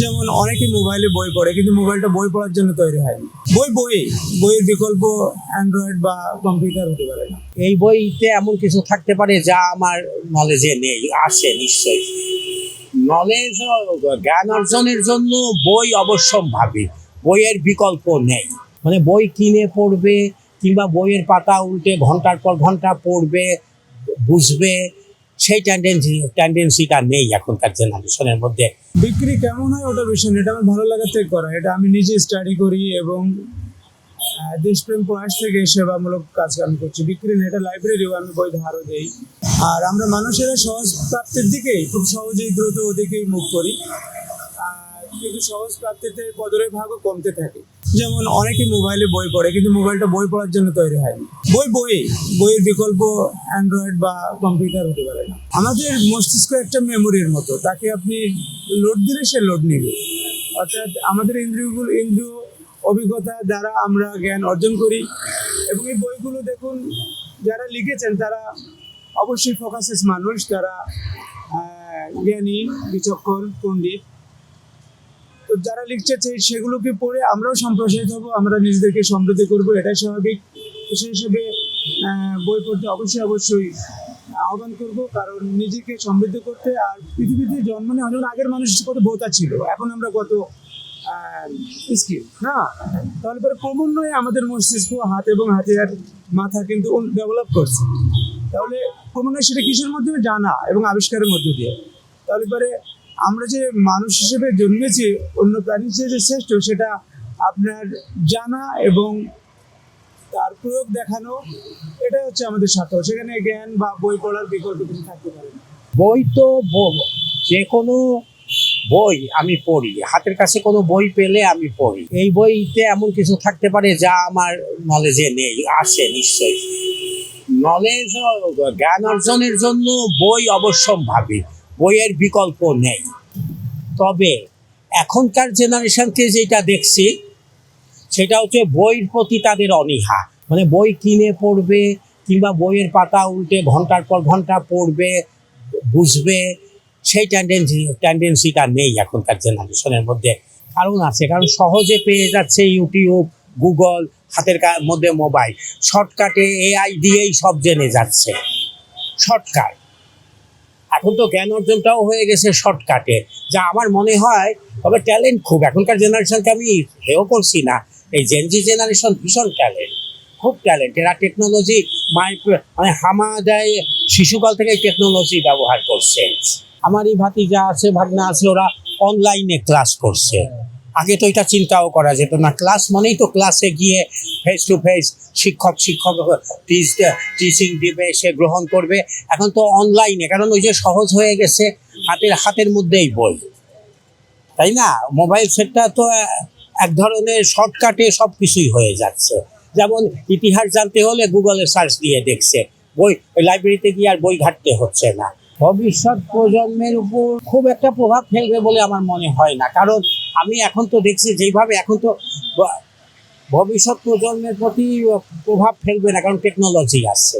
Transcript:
যেমন অনেকে মোবাইলে বই পড়ে, কিন্তু মোবাইলটা বই পড়ার জন্য তৈরি হয়নি বই বই বইয়ের বিকল্প অ্যান্ড্রয়েড বা কম্পিউটার হতে পারে না। এই বইতে এমন কিছু থাকতে পারে যা আমার নলেজে নেই, আছে নিশ্চয়ই। নলেজ জ্ঞান অর্জনের জন্য বই অবশ্যম্ভাবী, বইয়ের বিকল্প নেই। মানে বই কিনে পড়বে কিংবা বইয়ের পাতা উল্টে ঘণ্টার পর ঘণ্টা পড়বে, বুঝবে সেই টেন্ডেন্সি টেন্ডেন্সিটা নেই এখনকার জেনারেশনের মধ্যে। বিক্রি কেমন হয় ওটা বিষয় এটা আমার ভালো লাগার থেকে করা। এটা আমি নিজে স্টাডি করি এবং দেশপ্রেম প্রয়াস থেকে সেবামূলক কাজ আমি করছি। বিক্রি এটা লাইব্রেরিও আমি বই ধারও দেই। আর আমরা মানুষেরা সহজ প্রাপ্তির দিকেই খুব সহজেই দ্রুত ওদিকেই মুখ করি। কিন্তু সহজ প্রাপ্তিতে পদরের ভাগও কমতে থাকে। যেমন অনেকে মোবাইলে বই পড়ে, কিন্তু মোবাইলটা বই পড়ার জন্য তৈরি হয়নি বই বই বইয়ের বিকল্প অ্যান্ড্রয়েড বা কম্পিউটার হতে পারে না। আমাদের মস্তিষ্ক একটা মেমোরির মতো, তাকে আপনি লোড দিলে সে লোড নেবে। অর্থাৎ আমাদের ইন্দ্রিয়গুলো ইন্দ্রিয় অভিজ্ঞতা দ্বারা আমরা জ্ঞান অর্জন করি। এবং এই বইগুলো দেখুন, যারা লিখেছেন তারা অবশ্যই ফোকাসেস মানুষ, তারা জ্ঞানী, বিচক্ষণ, পণ্ডিত। যারা লিখছে সেগুলোকে পড়ে আমরাও সম্প্রসারিত হব, আমরা নিজেদেরকে সমৃদ্ধি করব, এটাই স্বাভাবিক। সেই হিসেবে বই পড়তে অবশ্যই অবশ্যই আহ্বান করব, কারণ নিজেকে সমৃদ্ধ করতে আর পৃথিবীতে জন্ম নেওয়া যেমন আগের মানুষ কত ভোতা ছিল, এখন আমরা কত স্কিল না? তাহলে পরে ক্রমান্বয়ে আমাদের মস্তিষ্ক, হাত এবং হাতিয়ার মাথা কিন্তু ডেভেলপ করছে। তাহলে ক্রমান্বয়ে সেটা কিসের মাধ্যমে জানা এবং আবিষ্কারের মধ্য দিয়ে। তাহলে পরে আমরা যে মানুষ হিসেবে জন্মেছি, অন্য প্রাণী হিসেবে শ্রেষ্ঠ, সেটা আপনার জানা এবং তার প্রয়োগ দেখানো, এটাই হচ্ছে আমাদের স্বার্থ সেখানে জ্ঞান বা বই পড়ার বিকল্প কিছু থাকতে পারে। বই তো যে কোনো বই আমি পড়ি। হাতের কাছে কোনো বই পেলে আমি পড়ি। এই বইতে এমন কিছু থাকতে পারে যা আমার নলেজে নেই, আছে নিশ্চয়ই। নলেজ জ্ঞান অর্জনের জন্য বই অবশ্যম্ভাবী। বইয়ের বিকল্প নেই। তবে এখনকার জেনারেশনকে যেটা দেখছি, সেটা হচ্ছে বইয়ের প্রতি তাদের অনীহা। মানে বই কিনে পড়বে কিংবা বইয়ের পাতা উল্টে ঘণ্টার পর ঘণ্টা পড়বে, বুঝবে, সেই টেন্ডেন্সি টেন্ডেন্সিটা নেই এখনকার জেনারেশনের মধ্যে। কারণ আছে, কারণ সহজে পেয়ে যাচ্ছে ইউটিউব গুগল হাতের মধ্যে মোবাইল শর্টকাটে এআই দিয়েই সব জেনে যাচ্ছে। শর্টকাট। এখন তো জ্ঞান অর্জনটাও হয়ে গেছে শর্টকাটে যা আমার মনে হয় তবে ট্যালেন্ট খুব। এখনকার জেনারেশনকে আমি হেও করছি না। এই জেনজি জেনারেশন ভীষণ ট্যালেন্ট খুব ট্যালেন্ট এরা টেকনোলজি মানে হামা দেয়, শিশুকাল থেকে টেকনোলজি ব্যবহার করছে। আমার আমারই ভাতিজা আছে, ভাগনা আছে, ওরা অনলাইনে ক্লাস করছে। আগে তো এটা চিন্তাও করা যেত না। ক্লাস মানেই তো ক্লাসে গিয়ে ফেস টু ফেস শিক্ষক শিক্ষক টিচিং দিবে, সে গ্রহণ করবে। এখন তো অনলাইনে কারণ ওই যে সহজ হয়ে গেছে, হাতের হাতের মধ্যেই বই। তাই না? মোবাইল সেটটা তো, এক ধরনের শর্টকাটে সব কিছুই হয়ে যাচ্ছে। যেমন ইতিহাস জানতে হলে গুগলে সার্চ দিয়ে দেখছে। বই লাইব্রেরিতে গিয়ে আর বই ঘাটতে হচ্ছে না। ভবিষ্যৎ প্রজন্মের উপর খুব একটা প্রভাব ফেলবে বলে আমার মনে হয় না। কারণ আমি এখন তো দেখছি যেইভাবে এখন তো ভবিষ্যৎ প্রজন্মের প্রতি প্রভাব ফেলবে না, কারণ টেকনোলজি আছে